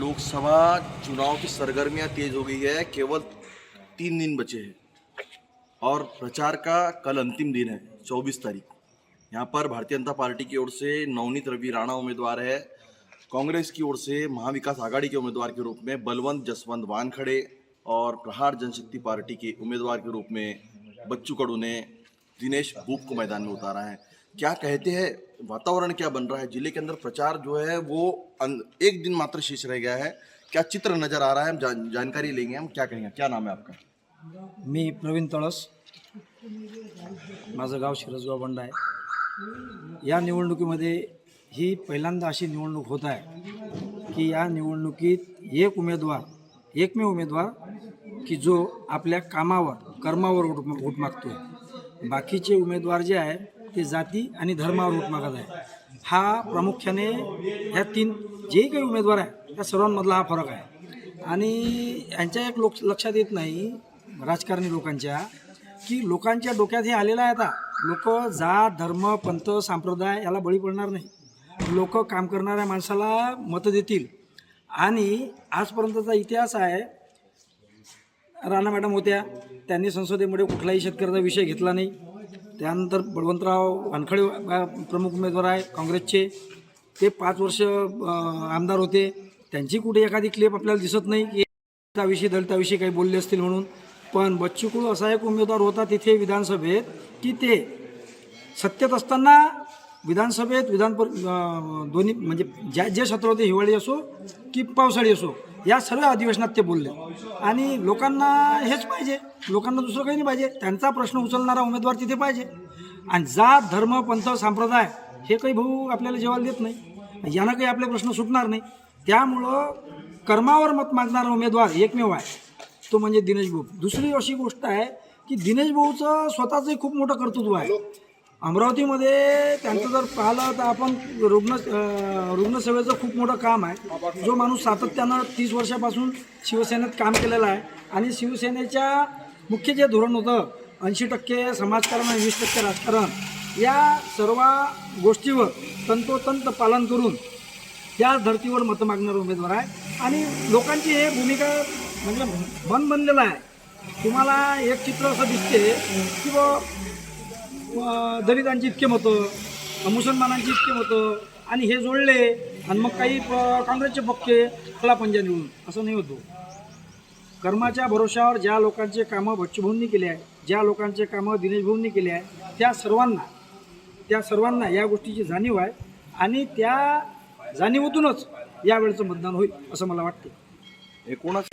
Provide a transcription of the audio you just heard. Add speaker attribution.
Speaker 1: लोकसभा चुनाव की सरगर्मियाँ तेज हो गई है, केवल तीन दिन बचे हैं। और प्रचार का कल अंतिम दिन है, चौबीस तारीख यहाँ पर भारतीय जनता पार्टी की ओर से नवनीत रवि राणा उम्मीदवार है, कांग्रेस की ओर से महाविकास आघाड़ी के उम्मीदवार के रूप में बलवंत जसवंत वानखड़े और प्रहार जनशक्ति पार्टी के उम्मीदवार के रूप में बच्चू कडू ने दिनेश भूप को मैदान में उतारा है। क्या कहते हैं वातावरण क्या बन रहा है? जिले के अंदर प्रचार जो है वो अन- एक दिन मात्र शेष रह गया है। क्या चित्र नजर आ रहा है? हम जान, जानकारी लेंगे हम। क्या कहेंगे? क्या नाम है आपका?
Speaker 2: मी प्रवीण तळस. माझं गाव शिरसगाव बंड आहे. या निवडणुकीमध्ये ही पहिल्यांदा अशी निवडणूक होत आहे की या निवडणुकीत एक उमेदवार एकमेव उमेदवार की जो आपल्या कामावर कर्मावर उठ उठ मागतो बाकीचे उमेदवार जे आहे ते जाती आणि धर्मावर वोट मागत आहे. हा प्रामुख्याने ह्या तीन जे काही उमेदवार आहे त्या सर्वांमधला हा फरक आहे. आणि यांच्या एक लोक लक्षात येत नाही राजकारणी लोकांच्या की लोकांच्या डोक्यात हे आलेलं आहे आता. लोक जात धर्म पंथ संप्रदाय याला बळी पडणार नाही. लोक काम करणाऱ्या माणसाला मतं देतील. आणि आजपर्यंतचा इतिहास आहे राणा मॅडम होत्या त्यांनी संसदेमध्ये कुठलाही शेतकऱ्याचा विषय घेतला नाही. त्यानंतर बळवंतराव वानखडे प्रमुख उमेदवार आहे काँग्रेसचे. ते पाच वर्ष आमदार होते. त्यांची कुठे एखादी क्लिप आपल्याला दिसत नाही की त्याविषयी दलिताविषयी काही बोलले असतील म्हणून. पण बच्चू कडू असा एक उमेदवार होता तिथे विधानसभेत की ते सत्तेत असताना विधानसभेत विधान पर दोन्ही म्हणजे ज्या जे सत्र होते हिवाळी असो की पावसाळी असो या सर्व अधिवेशनात ते बोलले. आणि लोकांना हेच पाहिजे. लोकांना दुसरं काही नाही पाहिजे. त्यांचा प्रश्न उचलणारा उमेदवार तिथे पाहिजे. आणि जात धर्म पंथ संप्रदाय हे काही भाऊ आपल्याला जेवायला देत नाही. यांना काही आपले प्रश्न सुटणार नाही. त्यामुळं कर्मावर मत मागणारा उमेदवार एकमेव आहे. तो म्हणजे दिनेश भाऊ. दुसरी अशी गोष्ट आहे की दिनेश भाऊचं स्वतःचंही खूप मोठं कर्तृत्व आहे. अमरावतीमध्ये त्यांचं जर पाहिलं तर आपण रुग्ण रुग्णसेवेचं खूप मोठं काम आहे. जो माणूस सातत्यानं तीस वर्षापासून शिवसेनेत काम केलेलं आहे आणि शिवसेनेच्या मुख्य जे धोरण होतं ऐंशी टक्के समाजकारण आणि वीस टक्के राजकारण या सर्व गोष्टीवर तंतोतंत पालन करून त्या धर्तीवर मतं मागणारा उमेदवार आहे आणि लोकांची हे भूमिका म्हणजे मन बनलेलं आहे. तुम्हाला एक चित्र असं दिसते की बा दलितांची इतके मतं मुसलमानांची इतके मतं आणि हे जोडले आणि मग काही काँग्रेसचे पक्के खला पंजा निवडून असं नाही होतो हो. कर्माच्या भरोशावर ज्या लोकांचे कामं भच्चूभाऊंनी केले आहे ज्या लोकांचे कामं दिनेश भाऊंनी केले आहे त्या सर्वांना त्या सर्वांना या गोष्टीची जाणीव आहे आणि त्या जाणीवतूनच यावेळचं मतदान होईल असं मला वाटतं.
Speaker 1: एकूणच